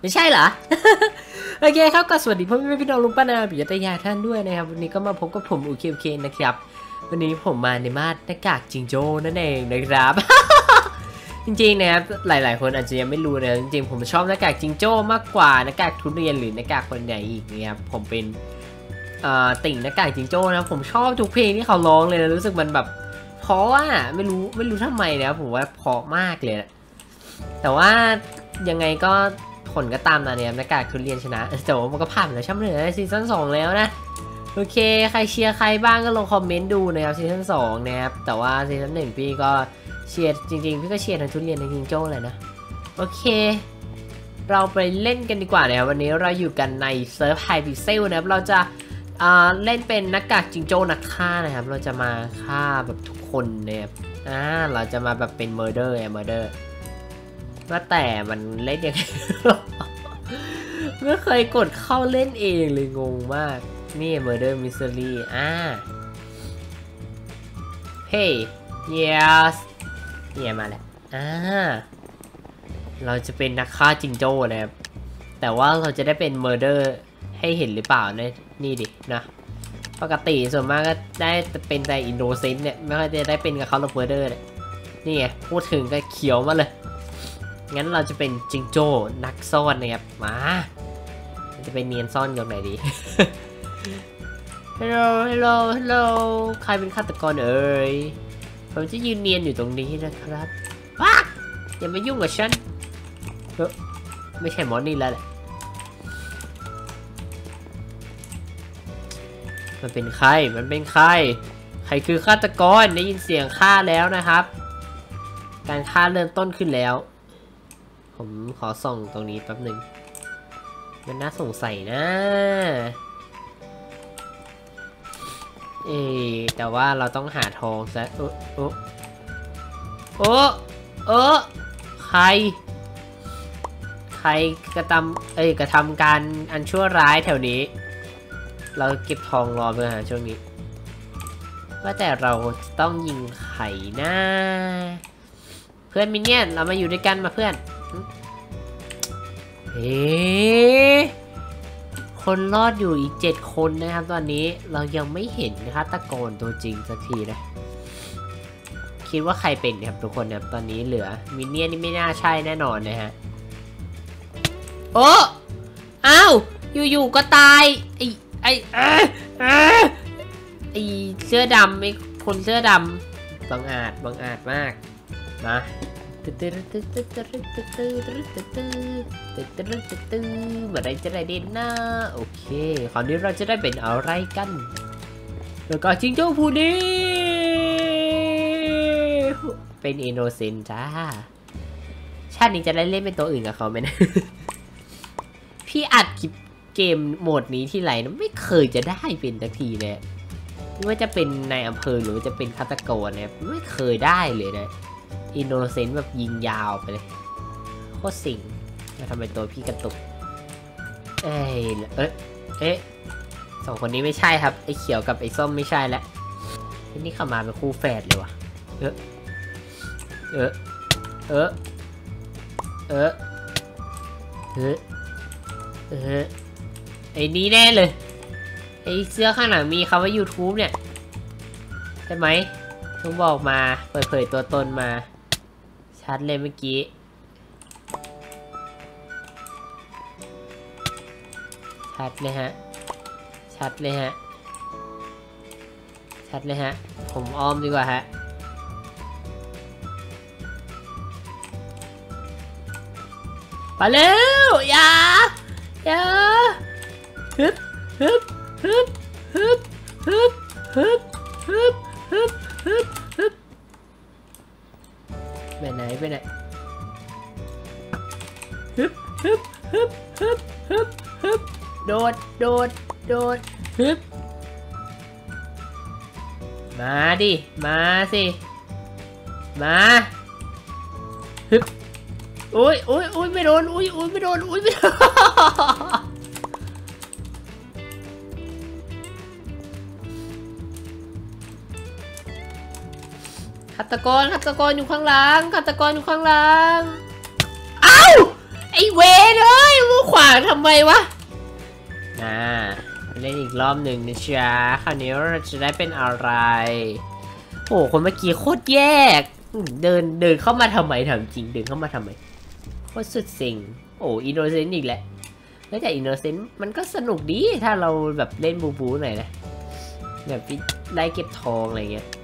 ไม่ใช่เหรอ โอเคครับก็สวัสดีพ่อแม่พี่น้องลุงป้านาปิยตยาท่านด้วยนะครับ วันนี้ก็มาพบกับผมอูเคมเคนะครับ วันนี้ผมมาในมาดหน้ากากจิงโจ้นั่นเองนะครับ จริงๆนะครับหลาย ๆ คนอาจจะยังไม่รู้นะจริงๆผมชอบหน้ากากจิงโจ้มากกว่าหน้ากากทุเรียนหรือหน้ากากคนไหนอีกนี่ยครับผมเป็นติ่งหน้ากากจิงโจ้นะผมชอบทุกเพลงที่เขาร้องเลยนะรู้สึกมันแบบเพราะว่าไม่รู้ไม่รู้ทำไมนะผมว่าเพราะมากเลยนะแต่ว่ายังไงก็ ผลก็ตามนะเนี่ยน้ากากทุเรียนชนะแต่ว่ามันก็ผ่านแล้วช่ำเหลือซีซั่นสองแล้วนะโอเค ใครเชียร์ใครบ้างก็ลงคอมเมนต์ดูนะครับซีซั่นสองนะครับแต่ว่าซีซั่นหนึ่งพี่ก็เชียร์จริงๆ พี่ก็เชียร์ทั้งทุเรียนทั้งจิงโจ้เลยนะ โอเค เราไปเล่นกันดีกว่านะครับวันนี้เราอยู่กันในเซิร์ฟไฮพิเซลนะครับเราจะเล่นเป็นนักกากจิงโจ้นักฆ่านะครับ เราจะมาฆ่าแบบทุกคนนะครับอ่าเราจะมาแบบเป็นเมอร์เดอร์เมอร์เดอร์ ว่าแต่มันเล่นยังไงไม่เคยกดเข้าเล่นเองเลยงงมาก นี่ Murder Mystery อ่า Hey yes เนี่ยมาแล้วอ่า เราจะเป็นนักฆ่าจิงโจ้นะครับ แต่ว่าเราจะได้เป็น Murder ให้เห็นหรือเปล่าเนี่ยนี่ดินะปกติส่วนมากก็ได้เป็นแต่ Innocent เนี่ย ไม่ค่อยจะได้เป็นกับเขาหรอก Murder เนี่ยนี่ไงพูดถึงก็เขียวมาเลย งั้นเราจะเป็นจิงโจ้นักซ่อนนะครับ มาจะไปเนียนซ่อนอยู่ไหนดี ฮัลโหล ฮัลโหล ฮัลโหล ใครเป็นฆาตกรเอ่ย ผมจะยืนเนียนอยู่ตรงนี้นะครับว้าอย่ามายุ่งกับฉันเออไม่ใช่หมอนี่แล้วแหละ มันเป็นใคร มันเป็นใคร ใครคือฆาตกรได้ยินเสียงฆ่าแล้วนะครับ การฆ่าเริ่มต้นขึ้นแล้ว ผมขอส่องตรงนี้แป๊บหนึ่งมันน่าสงสัยนะเอ๊ะแต่ว่าเราต้องหาทองซะโอ้โอ้โอ้โอ้ใคร ใครกระทำเอ้ยกระทำการอันชั่วร้ายแถวนี้ เราเก็บทองรอเพื่อหาช่วงนี้ว่าแต่เราต้องยิงไข่นะเพื่อนมินเนี่ยนเรามาอยู่ด้วยกันมาเพื่อน เอ๊คนรอดอยู่อีกเจ็ดคนนะครับ ตอนนี้เรายังไม่เห็นฆาตะโกรตัวจริงสักทีนะ คิดว่าใครเป็นครับทุกคนนะครับตอนนี้เหลือมินเนี่ยนี่ไม่น่าใช่แน่นอนนะฮะ โอ้อ้าว อยู่ๆก็ตาย ไอ้ไอ้เอ้ยเอ้ยไอ้เสื้อดำไอ้คนเสื้อดำบังอาจบังอาจมาก นะเมื่อไรจะได้เด่นนะโอเคคราวนี้เราจะได้เป็นอะไรกัน แล้วก็จิงโจ้ผู้นี้เป็นอินโนเซนจ้า ชาตินี้จะได้เล่นเป็นตัวอื่นกับเขาไหมนะ พี่อัดคลิปเกมโหมดนี้ที่ไรนะไม่เคยจะได้เป็นสักทีเลยไม่ว่าจะเป็นในอำเภอหรือว่าจะเป็นฆาตกรเนี่ยไม่เคยได้เลยนะ อินโนเซนต์แบบยิงยาวไปเลยโคตรสิงแล้วทำไมตัวพี่กระตุก เอ้ยเอ๊ะเอ๊ะสองคนนี้ไม่ใช่ครับ ไอ้เขียวกับไอ้ส้มไม่ใช่แล้วไอ้นี่เข้ามาเป็นคู่แฝดเลยว่ะเออเออเออเออเออเออไอ้นี้แน่เลย ไอ้เสื้อข้างหลังมีคำว่า YouTube เนี่ย ใช่ไหมต้องบอกมา เปิดเผยตัวตนมา ชัดเลยเมื่อกี้ ชัดเลยฮะ ชัดเลยฮะ ชัดเลยฮะ ผมอ้อมดีกว่าฮะไปเร็วอย่าอย่าฮึบฮึบฮึบฮึบฮึบฮึบฮึบฮึบฮึบฮึบ ไปไหนไปไหนฮึบฮึบฮึบฮึบฮึบฮึบโดดโดดโดดฮึบมาดิ มาสิ มาฮึบอุ้ยอุ้ยอุ้ยไม่โดนอุ้ยอุ้ยไม่โดนอุ้ยไม่โดนาตกรฆาตกรอยู่ข้างหลังฆาตกรอยู่ข้างหลังเอ้าไอเวนเอ้ยมูขวางทำไมวะอ่าเล่นอีกรอบหนึ่งนะจ๊ะคราวนี้เราจะได้เป็นอะไร โอ้คนเมื่อกี้โคตรแยกอืมเดินเดินเข้ามาทำไมถามจริงเดินเข้ามาทำไมโคตรสุดสิงโอ้อินโนเซนต์อีกแหละแล้วแต่อินโนเซนต์มันก็สนุกดีถ้าเราแบบเล่นบูบูหน่อยนะแบบได้เก็บทองอะไรเงี้ยท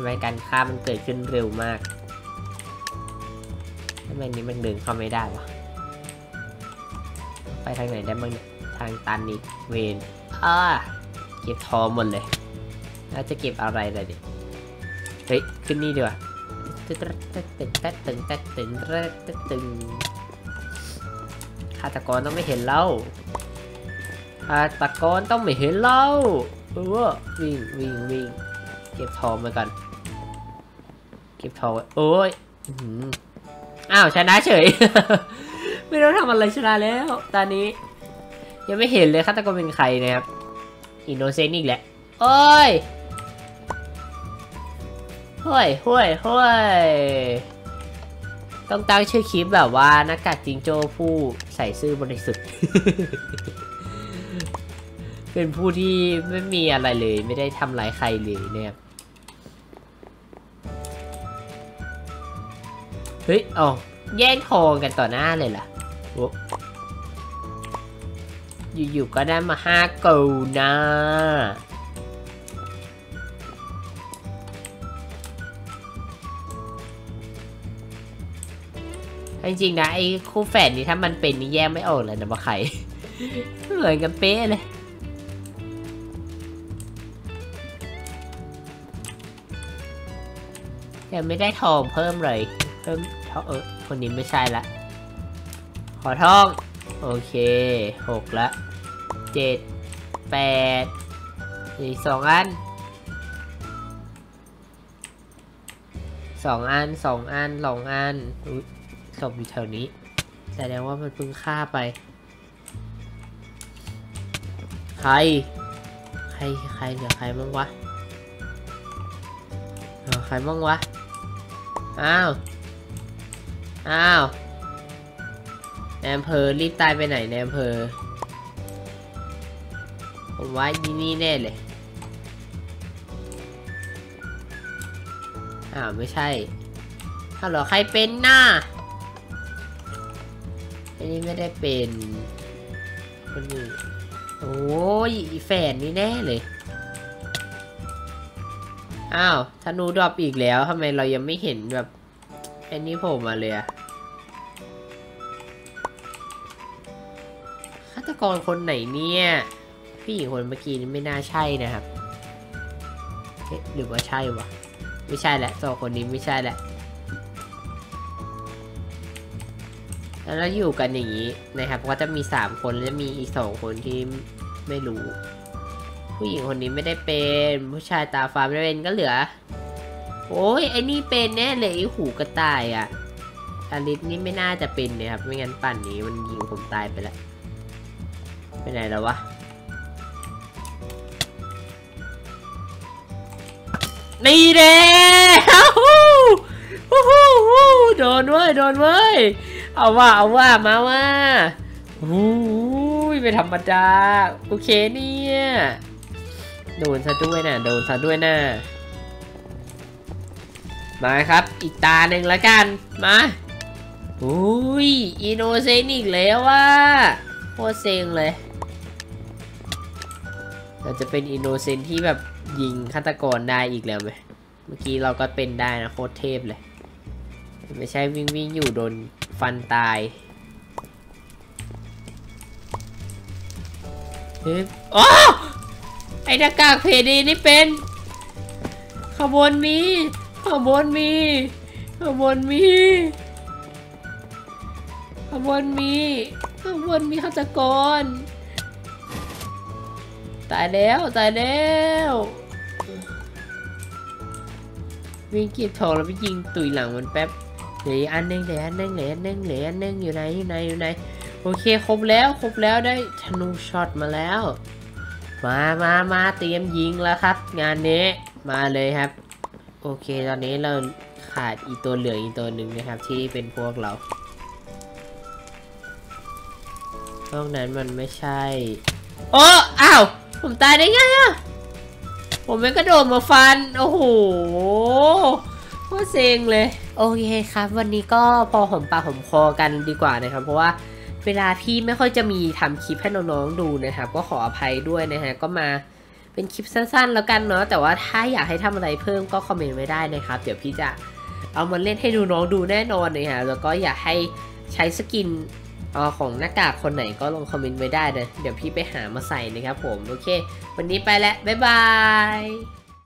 ำไมการฆ่ามันเกิดขึ้นเร็วมากทำไมนี้มันเดินเข้าไม่ได้วะ ไปทางไหนได้บ้างเนี่ย ทางตันอีกเวนอ่าเก็บทองหมดเลย แล้วจะเก็บอะไรล่ะดิ เฮ้ย ขึ้นนี่ดีกว่าตึ๊ดตึ๊ดตึ๊ดตึ๊ดตึ๊ดตึ๊ดตึ๊ดตึ๊ดตึ๊ดตึ๊ดฆาตกรต้องไม่เห็นเราฆาตกรต้องไม่เห็นเราเออวิ่งวิ่งวิ่งเก็บทองมาก่อน เก็บทองไว้โอ้ยอ้าวชนะเฉย ไม่รู้ทำอะไรชนะแล้ว ตอนนี้ ยังไม่เห็นเลยฆาตกรเป็นใครนะครับอินโนเซนต์อีกแหละโอ้ยห้วยห้วยห้วยต้องตั้งชื่อคลิปแบบว่าน้ากากจิงโจ้ผู้ใส่ซื่อบริสุทธิ์ เป็นผู้ที่ไม่มีอะไรเลย ไม่ได้ทำร้ายใครเลยนะ ฮ้ยเอาแย่งทองกันต่อหน้าเลยล่ะอยู่ๆก็ได้มาห้าเกลนะจริงๆนะไอ้คู่แฝดนี้ถ้ามันเป็นนี่แยกไม่ออกเลยนะว่าใครเหมือนกันเป๊ะเลยยังไม่ได้ทองเพิ่มเลยเพิ่ม ทอเออคนนี้ไม่ใช่ละ ขอทอง โอเคหกละเจ็ดแปดอีกสองอันสองอันสองอันสองอันอุ๊ยศพอยู่แถวนี้ แสดงว่ามันเพิ่งฆ่าไป ใคร ใครใครเหลือใครบ้างวะเหลือใครบ้างวะ อ้าว อ้าวในอำเภอรีบตายไปไหนในอำเภอผมว่ายีนี่แน่เลย อ้าว ไม่ใช่ถ้าเหรอใครเป็นหน่ะอันนี้ไม่ได้เป็นคนอื่นโอ้ยแฟนนี่แน่เลย อ้าวธนูดรอปอีกแล้วทำไมเรายังไม่เห็นแบบ อ้นี่โผล่มาเลยอะฆาตกรคนไหนเนี่ยผู้หญิงคนเมื่อกี้นี่ไม่น่าใช่นะครับเอ๊ะหรือว่าใช่วะไม่ใช่แหละสองคนนี้ไม่ใช่แหละแล้วอยู่กันอย่างนี้นะครับก็จะมีสามคนและมีอีกสองคนที่ไม่รู้ ผู้หญิงคนนี้ไม่ได้เป็น ผู้ชายตาฟ้าไม่ได้เป็นก็เหลือ โอ้ยไอ้นี่เป็นแน่เลยหูกระต่ายอะ่ะอลิสนี่ไม่น่าจะเป็นนะครับ ไม่งั้นปั่นนี้มันยิงผมตายไปแล้วไปไหนแล้ววะนี่เด้โดนเว้ยโดนเว้ย เอาว่าเอาว่ามาว่าหูยไม่ธรรมดา โอเคเนี่ย โดนซะด้วยนะโดนซะด้วยนะ มาครับ อีกตาหนึ่งแล้วกัน มาอุ้ยอินโนเซนต์อีกแล้วว่าโคตรเซ็งเลย เราจะเป็นอินโนเซนต์ที่แบบยิงฆาตกรได้อีกแล้วไหมเมื่อกี้เราก็เป็นได้นะโคตรเทพเลย ไม่ใช่วิ่งวิ่งอยู่โดนฟันตายเฮ้ยอ๋อไอ้หน้ากากเพดีนี่เป็น ขบวนมี ขบวนมีข้างบนมีข้างบนมีข้างบนมีฆาตกรตายแล้วตายแล้ววิ่งเกีบทองแล้วไปยิงตุยหลังมันแป๊บเหลืออีกอันนึงเหลืออันนึงเหลืออันนึงเหลืออันนึงอยู่ไหนอยู่ไหนอยู่ไหนโอเคครบแล้วครบแล้วได้ธนูช็อตมาแล้ว มามามาเตรียมยิงแล้วครับ งานนี้มาเลยครับ โอเค ตอนนี้เราขาดอีตัวเหลืองอีตัวหนึ่งนะครับ ที่เป็นพวกเราพวกนั้นมันไม่ใช่ โอ้อ้าว ผมตายได้ไงอะผมไม่กระโดดมาฟัน โอ้โหโคตรเซ็งเลย โอเคครับ วันนี้ก็พอหอมปากหอมคอกันดีกว่านะครับ เพราะว่าเวลาพี่ไม่ค่อยจะมีทำคลิปให้น้องๆดูนะครับ ก็ขออภัยด้วยนะฮะ ก็มา เป็นคลิปสั้นๆ แล้วกันเนาะแต่ว่าถ้าอยากให้ทำอะไรเพิ่มก็คอมเมนต์ไว้ได้นะครับ เดี๋ยวพี่จะเอามาเล่นให้ดูน้องดูแน่นอนเลยฮะแล้วก็อยากให้ใช้สกินออของหน้ากากคนไหนก็ลงคอมเมนต์ไว้ได้นะเดี๋ยวพี่ไปหามาใส่นะครับผม โอเค วันนี้ไปแล้ว บ๊ายบาย